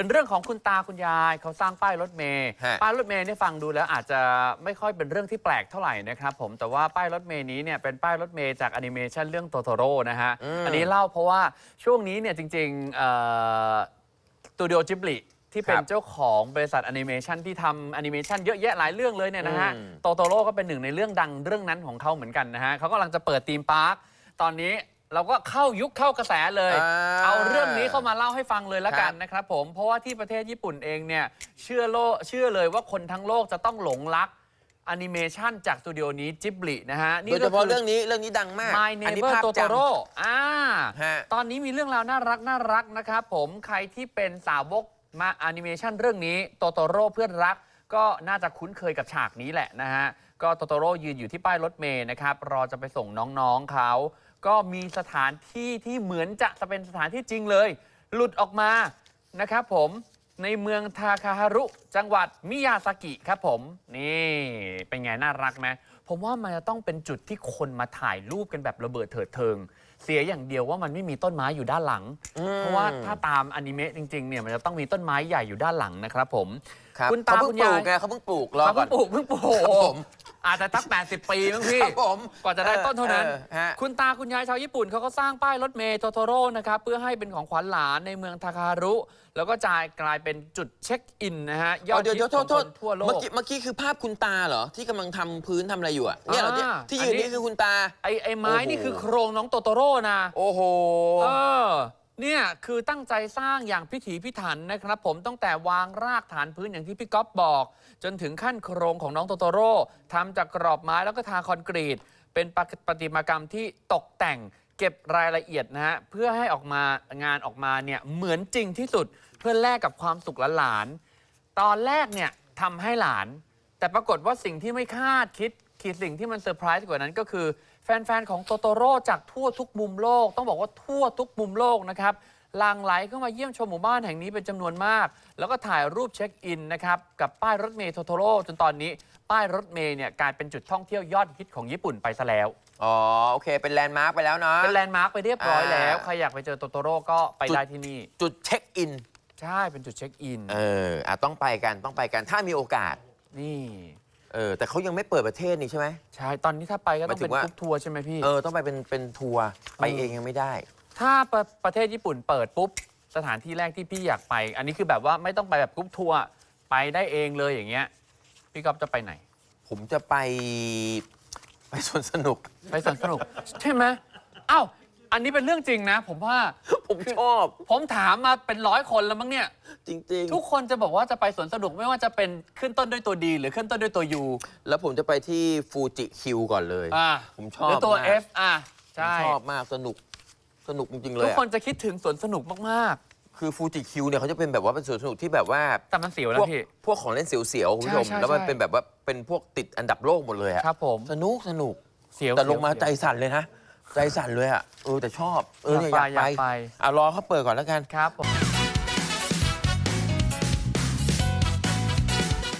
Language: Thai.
เป็นเรื่องของคุณตาคุณยายเขาสร้างป้ายรถเมย์ฮะ ป้ายรถเมย์เนี่ยฟังดูแล้วอาจจะไม่ค่อยเป็นเรื่องที่แปลกเท่าไหร่นะครับผมแต่ว่าป้ายรถเมย์นี้เนี่ยเป็นป้ายรถเมย์จากแอนิเมชันเรื่องโตโตโร่นะฮะอืมอันนี้เล่าเพราะว่าช่วงนี้เนี่ยจริงๆเอ่อ สตูดิโอจิบลิที่เป็นครับเจ้าของบริษัทแอนิเมชันที่ทำแอนิเมชันเยอะแยะหลายเรื่องเลยเนี่ยนะฮะ อืมโตโตโร่ก็เป็นหนึ่งในเรื่องดังเรื่องนั้นของเขาเหมือนกันนะฮะเขากำลังจะเปิดธีมพาร์ค ตอนนี้ เราก็เข้ายุคเข้ากระแสเลย อ่าเอาเรื่องนี้เข้ามาเล่าให้ฟังเลยละกันครับนะครับผมเพราะว่าที่ประเทศญี่ปุ่นเองเนี่ยเชื่อโลกเชื่อเลยว่าคนทั้งโลกจะต้องหลงรักแอนิเมชันจากสตูดิโอนี้จิบลินะฮะโดยเฉพาะเรื่องนี้เรื่องนี้ดังมาก My อันนี้ Neighbor ภาพจำ Totoro อ่า ฮะ ตอนนี้มีเรื่องราวน่ารักน่ารักนะครับผมใครที่เป็นสาวกมาแอนิเมชันเรื่องนี้โตโตโร่เพื่อนรัก ก็น่าจะคุ้นเคยกับฉากนี้แหละนะฮะ ก็โตโตโร่ยืนอยู่ที่ป้ายรถเมย์นะครับ รอจะไปส่งน้องๆเขา ก็มีสถานที่ที่เหมือนจะจะเป็นสถานที่จริงเลย หลุดออกมานะครับผมในเมืองทาคาฮารุ จังหวัดมิยาซากิครับผม นี่เป็นไงน่ารักไหมผมว่ามันจะต้องเป็นจุดที่คนมาถ่ายรูปกันแบบระเบิดเถิดเทิง เสียอย่างเดียวว่ามันไม่มีต้นไม้อยู่ด้านหลังอืมเพราะว่าถ้าตามอนิเมะจริงๆเนี่ยมันจะต้องมีต้นไม้ใหญ่อยู่ด้านหลังนะครับผมครับคุณตาเขาคุเพิ่ณงปลูยายกไงเขาเพิ่งปลูกรอเขาก่อเพิ่นงปลูกเพิ่งปลูกครับผม อาจจะตั้ง80 ปีมั้งพี่ครับผมกว่าจะได้ต้นเท่านั้น ออฮะ คุณตาคุณยายชาวญี่ปุ่นเขาก็สร้างป้ายรถเมย์โตโตโร่นะครับ เพื่อให้เป็นของขวัญหลานในเมืองทาคาฮารุ แล้วก็จ่ายกลายเป็นจุดเช็คอินนะฮะ ยอดเดี๋ยวฮิเดี๋ยวตโทของษโทคษนทั่วโลเมื่อกกี้เมื่อกี้คือภาพคุณตาเหรอ ที่กำลังทำพื้นทำอะไรอยู่อะเนี่ยเหรออ่าที่ที่ยืนอันนี้ นี่คือคุณตา ไอ้ไอ้ไม้โอ้โห นี่คือโครงน้องโตโตโร่นะ โอ้โห เออ เนี่ยคือตั้งใจสร้างอย่างพิถีพิถันนะครับ ผมตั้งแต่วางรากฐานพื้นอย่างที่พี่ก๊อฟบอก จนถึงขั้นโครงของน้องโตโตโร่ทำจากกรอบไม้แล้วก็ทาคอนกรีต เป็นปประติมากรรมที่ตกแต่งเก็บรายละเอียดนะฮะเพื่อให้ออกมางานออกมาเนี่ยเหมือนจริงที่สุดเพื่อแลกกับความสุขหลาน ตอนแรกเนี่ยทำให้หลาน แต่ปรากฏว่าสิ่งที่ไม่คาดคิด คือสิ่งที่มันเซอร์ไพรส์กว่านั้นก็คือ แฟน ๆ ของโตโตโร่จากทั่วทุกมุมโลก ต้องบอกว่าทั่วทุกมุมโลกนะครับหลั่งไหลเข้ามาเยี่ยมชมหมู่บ้านแห่งนี้เป็นจำนวนมาก แล้วก็ถ่ายรูปเช็คอินนะครับกับป้ายรถเมย์โตโตโร่จนตอนนี้ ป้ายรถเมย์เนี่ยกลายเป็นจุดท่องเที่ยวยอดฮิตของญี่ปุ่นไปซะแล้ว อ๋อ โอเค เป็นแลนด์มาร์คไปแล้วเนาะ เป็นแลนด์มาร์คไปเรียบร้อยแล้วอ่าใครอยากไปเจอโตโตโร่ก็ไปได้ที่นี่ จุดเช็คอิน ใช่เป็นจุดเช็คอิน เอออะต้องไปกันต้องไปกันถ้ามีโอกาส นี่ เออแต่เขายังไม่เปิดประเทศนี่ใช่ไหม ใช่ ตอนนี้ถ้าไปก็ต้องหมายถึเป็นงว่า กรุ๊ปทัวร์ใช่ไหมพี่ เออต้องไปเป็นเป็นทัวร์ไปเออเองยังไม่ได้ ถ้าประประเทศญี่ปุ่นเปิดปุ๊บ สถานที่แรกที่พี่อยากไป อันนี้คือแบบว่าไม่ต้องไปแบบกรุ๊ปทัวร์ไปได้เองเลยอย่างเงี้ย พี่ก๊อฟจะไปไหน ผมจะไป ไปสวนสนุก ไปสวนสนุก ใช่ไหมอ้าวอันนี้เป็นเรื่องจริงนะ ผมว่า ผมชอบ ผมถามมาเป็นร้อยคนแล้วมั้งเนี่ย จริง ทุกคนจะบอกว่าจะไปสวนสนุกไม่ว่าจะเป็นขึ้นต้นด้วยตัวดีหรือขึ้นต้นด้วยตัวยูๆ แล้วผมจะไปที่ฟูจิคิวก่อนเลย อ่าผมชหอบรือตัว มาก F อะผมใช่ ชอบมากสนุกสนุกจริง ๆ เลทุยกอะคนจะคิดถึงสวนสนุกมากคือฟูจิคิวเนี่ยเขาจะเป็นแบบว่าเป็นสวนสนุกที่แบบว่า ๆ แต่มันเสียวพนะวกพี่ พวกของเล่นเสียวๆคุณผู้ชม ใช่ใช่แล้วมันใช่ เป็นแบบว่าเป็นพวกติดอันดับโลกหมดเลยอะครับผมสนุกสนุก เสียวแต่ลงมาเสียวใจสั่นเลยนะ ใจสั่นเลยอะเออแต่ชอบเออเนี่ยอยากกอายไปไปอยากไป อะรอเขาเปิดก่อนแล้วกัน ครับผม